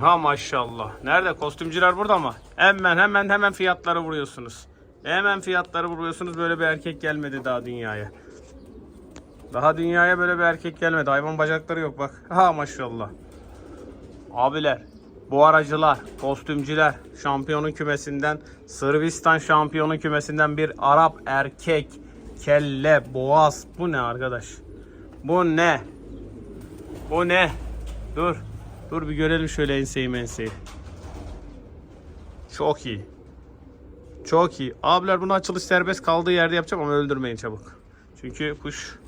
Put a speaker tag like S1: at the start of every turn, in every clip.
S1: Ha maşallah. Nerede? Kostümcüler burada mı? Hemen hemen hemen fiyatları vuruyorsunuz. Hemen fiyatları vuruyorsunuz. Böyle bir erkek gelmedi daha dünyaya. Daha dünyaya böyle bir erkek gelmedi. Hayvan bacakları yok bak. Ha maşallah. Abiler, bu aracılar, kostümcüler, şampiyonun kümesinden, Sırbistan şampiyonun kümesinden bir Arap erkek, kelle, boğaz. Bu ne arkadaş? Bu ne? Bu ne? Dur. Dur bir görelim şöyle enseyi menseyi. Çok iyi. Çok iyi. Abiler bunu açılış serbest kaldığı yerde yapacağım ama öldürmeyin çabuk. Çünkü kuş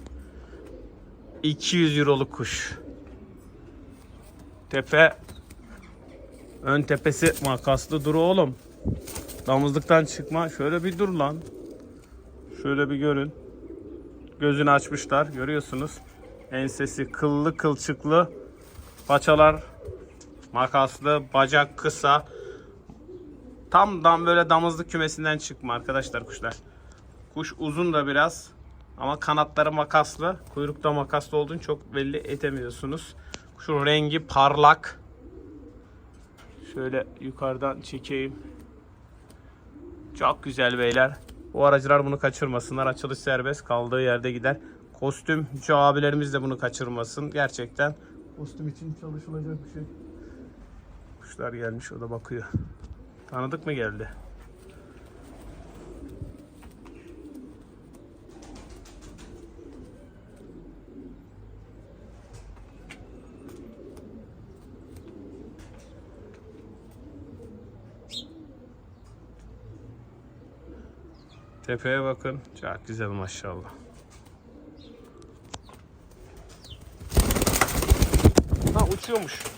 S1: 200 euroluk kuş. Tepe ön tepesi makaslı dur oğlum. Damızlıktan çıkma. Şöyle bir dur lan. Şöyle bir görün. Gözünü açmışlar. Görüyorsunuz. Ensesi kıllı kılçıklı. Paçalar makaslı. Bacak kısa. Tam dam böyle damızlık kümesinden çıkma arkadaşlar kuşlar. Kuş uzun da biraz. Ama kanatları makaslı. Kuyrukta makaslı olduğunu çok belli edemiyorsunuz. Şu rengi parlak. Şöyle yukarıdan çekeyim. Çok güzel beyler. Bu aracılar bunu kaçırmasınlar. Açılış serbest. Kaldığı yerde gider. Kostümcü abilerimiz de bunu kaçırmasın. Gerçekten kostüm için çalışılacak bir şey. Kuşlar gelmiş o da bakıyor. Tanıdık mı geldi? Tepeye bakın. Çok güzel maşallah. Ha uçuyormuş.